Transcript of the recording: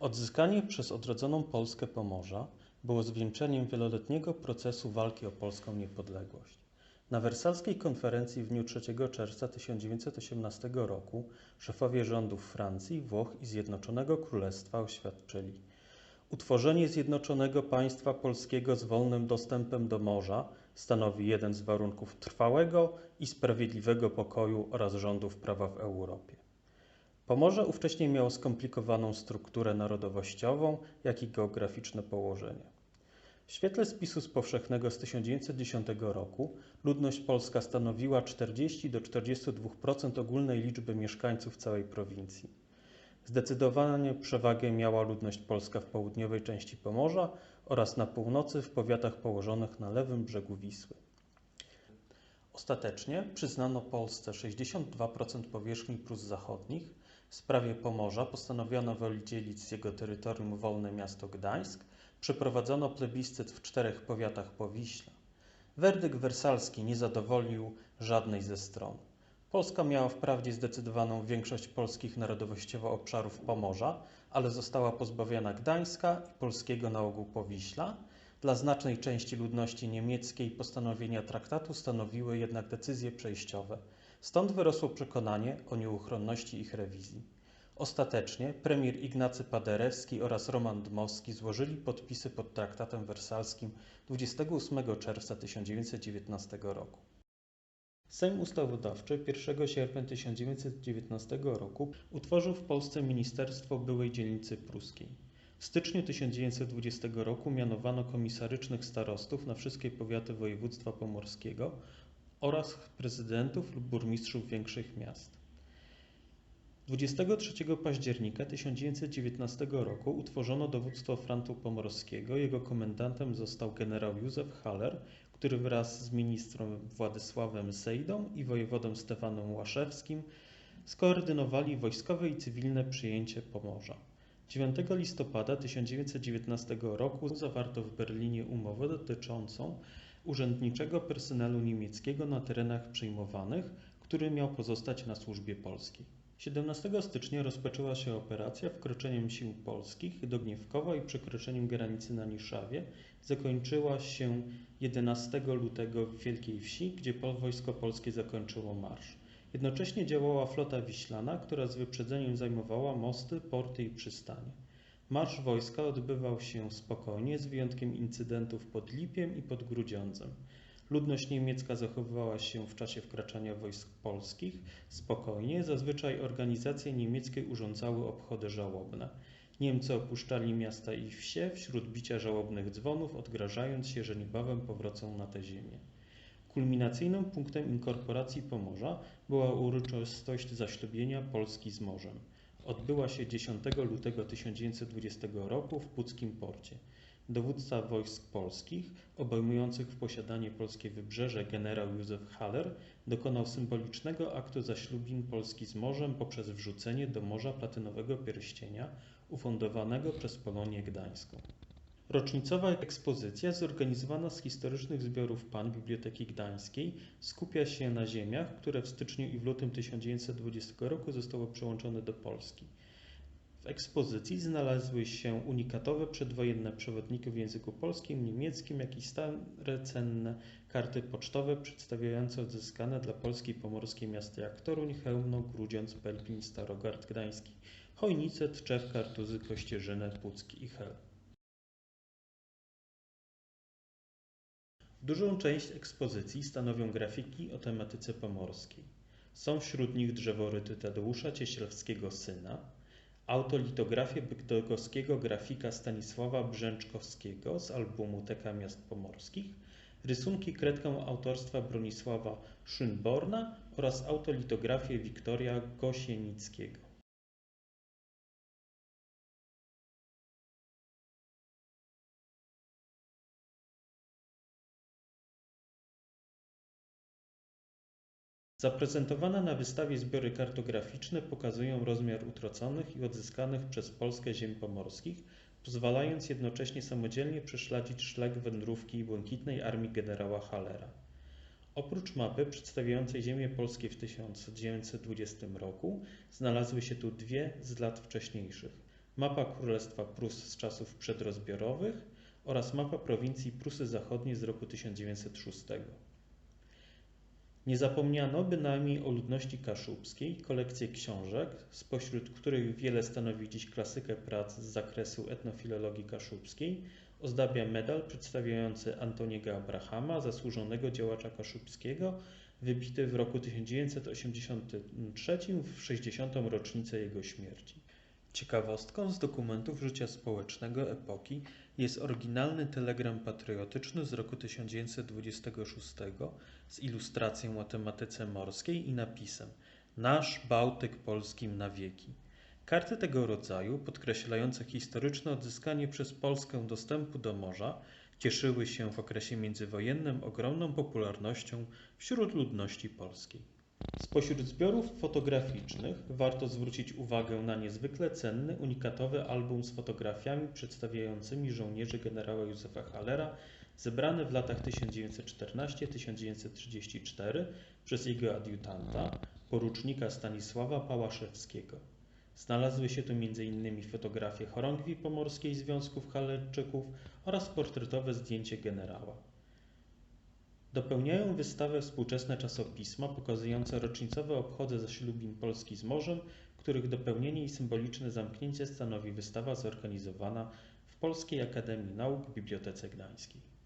Odzyskanie przez odrodzoną Polskę Pomorza było zwieńczeniem wieloletniego procesu walki o polską niepodległość. Na wersalskiej konferencji w dniu 3 czerwca 1918 roku szefowie rządów Francji, Włoch i Zjednoczonego Królestwa oświadczyli Utworzenie zjednoczonego państwa polskiego z wolnym dostępem do morza stanowi jeden z warunków trwałego i sprawiedliwego pokoju oraz rządów prawa w Europie. Pomorze ówcześnie miało skomplikowaną strukturę narodowościową, jak i geograficzne położenie. W świetle spisu z powszechnego z 1910 roku ludność polska stanowiła 40 do 42% ogólnej liczby mieszkańców całej prowincji. Zdecydowanie przewagę miała ludność polska w południowej części Pomorza oraz na północy w powiatach położonych na lewym brzegu Wisły. Ostatecznie przyznano Polsce 62% powierzchni Prus Zachodnich. W sprawie Pomorza postanowiono wydzielić z jego terytorium wolne miasto Gdańsk. Przeprowadzono plebiscyt w czterech powiatach po Wiśle. Werdykt wersalski nie zadowolił żadnej ze stron. Polska miała wprawdzie zdecydowaną większość polskich narodowościowo obszarów Pomorza, ale została pozbawiona Gdańska i polskiego nałogu Powiśla. Dla znacznej części ludności niemieckiej postanowienia traktatu stanowiły jednak decyzje przejściowe. Stąd wyrosło przekonanie o nieuchronności ich rewizji. Ostatecznie premier Ignacy Paderewski oraz Roman Dmowski złożyli podpisy pod traktatem wersalskim 28 czerwca 1919 roku. Sejm Ustawodawczy 1 sierpnia 1919 roku utworzył w Polsce Ministerstwo Byłej Dzielnicy Pruskiej. W styczniu 1920 roku mianowano komisarycznych starostów na wszystkie powiaty województwa pomorskiego oraz prezydentów lub burmistrzów większych miast. 23 października 1919 roku utworzono dowództwo frontu pomorskiego. Jego komendantem został generał Józef Haller, który wraz z ministrem Władysławem Sejdą i wojewodą Stefanem Łaszewskim skoordynowali wojskowe i cywilne przyjęcie Pomorza. 9 listopada 1919 roku zawarto w Berlinie umowę dotyczącą urzędniczego personelu niemieckiego na terenach przejmowanych, który miał pozostać na służbie polskiej. 17 stycznia rozpoczęła się operacja wkroczeniem sił polskich do Gniewkowa i przekroczeniem granicy na Niszawie. Zakończyła się 11 lutego w Wielkiej Wsi, gdzie wojsko polskie zakończyło marsz. Jednocześnie działała flota wiślana, która z wyprzedzeniem zajmowała mosty, porty i przystanie. Marsz wojska odbywał się spokojnie, z wyjątkiem incydentów pod Lipiem i pod Grudziądzem. Ludność niemiecka zachowywała się w czasie wkraczania wojsk polskich spokojnie, zazwyczaj organizacje niemieckie urządzały obchody żałobne. Niemcy opuszczali miasta i wsie wśród bicia żałobnych dzwonów, odgrażając się, że niebawem powrócą na tę ziemię. Kulminacyjnym punktem inkorporacji Pomorza była uroczystość zaślubienia Polski z morzem. Odbyła się 10 lutego 1920 roku w Puckim Porcie. Dowódca wojsk polskich, obejmujących w posiadanie polskie wybrzeże generał Józef Haller, dokonał symbolicznego aktu zaślubin Polski z morzem poprzez wrzucenie do morza platynowego pierścienia ufundowanego przez Polonię Gdańską. Rocznicowa ekspozycja zorganizowana z historycznych zbiorów pan Biblioteki Gdańskiej skupia się na ziemiach, które w styczniu i w lutym 1920 roku zostały przyłączone do Polski. W ekspozycji znalazły się unikatowe przedwojenne przewodniki w języku polskim, niemieckim, jak i stare cenne karty pocztowe przedstawiające odzyskane dla Polski pomorskie miasta jak Toruń, Chełmno, Grudziądz, Pelplin, Starogard Gdański, Chojnice, Tczew, Kartuzy, Kościerzynę, Pucki i Hel. Dużą część ekspozycji stanowią grafiki o tematyce pomorskiej. Są wśród nich drzeworyty Tadeusza Cieślewskiego syna, autolitografię bydgoskiego grafika Stanisława Brzęczkowskiego z albumu Teka Miast Pomorskich, rysunki kredką autorstwa Bronisława Szynborna oraz autolitografię Wiktoria Gosienickiego. Zaprezentowane na wystawie zbiory kartograficzne pokazują rozmiar utraconych i odzyskanych przez Polskę ziem pomorskich, pozwalając jednocześnie samodzielnie prześledzić szlak wędrówki Błękitnej Armii generała Hallera. Oprócz mapy przedstawiającej ziemie polskie w 1920 roku znalazły się tu dwie z lat wcześniejszych. mapa Królestwa Prus z czasów przedrozbiorowych oraz mapa prowincji Prusy Zachodniej z roku 1906. Nie zapomniano bynajmniej o ludności kaszubskiej, kolekcję książek, spośród których wiele stanowi dziś klasykę prac z zakresu etnofilologii kaszubskiej, ozdabia medal przedstawiający Antoniego Abrahama, zasłużonego działacza kaszubskiego, wybity w roku 1983 w 60. rocznicę jego śmierci. Ciekawostką z dokumentów życia społecznego epoki jest oryginalny telegram patriotyczny z roku 1926 z ilustracją o tematyce morskiej i napisem Nasz Bałtyk Polskim na wieki. Karty tego rodzaju, podkreślające historyczne odzyskanie przez Polskę dostępu do morza, cieszyły się w okresie międzywojennym ogromną popularnością wśród ludności polskiej. Spośród zbiorów fotograficznych warto zwrócić uwagę na niezwykle cenny, unikatowy album z fotografiami przedstawiającymi żołnierzy generała Józefa Hallera zebrany w latach 1914-1934 przez jego adiutanta, porucznika Stanisława Pałaszewskiego. Znalazły się tu m.in. fotografie chorągwi pomorskiej Związków Hallerczyków oraz portretowe zdjęcie generała. Dopełniają wystawę współczesne czasopisma pokazujące rocznicowe obchody zaślubin Polski z morzem, których dopełnienie i symboliczne zamknięcie stanowi wystawa zorganizowana w Polskiej Akademii Nauk Bibliotece Gdańskiej.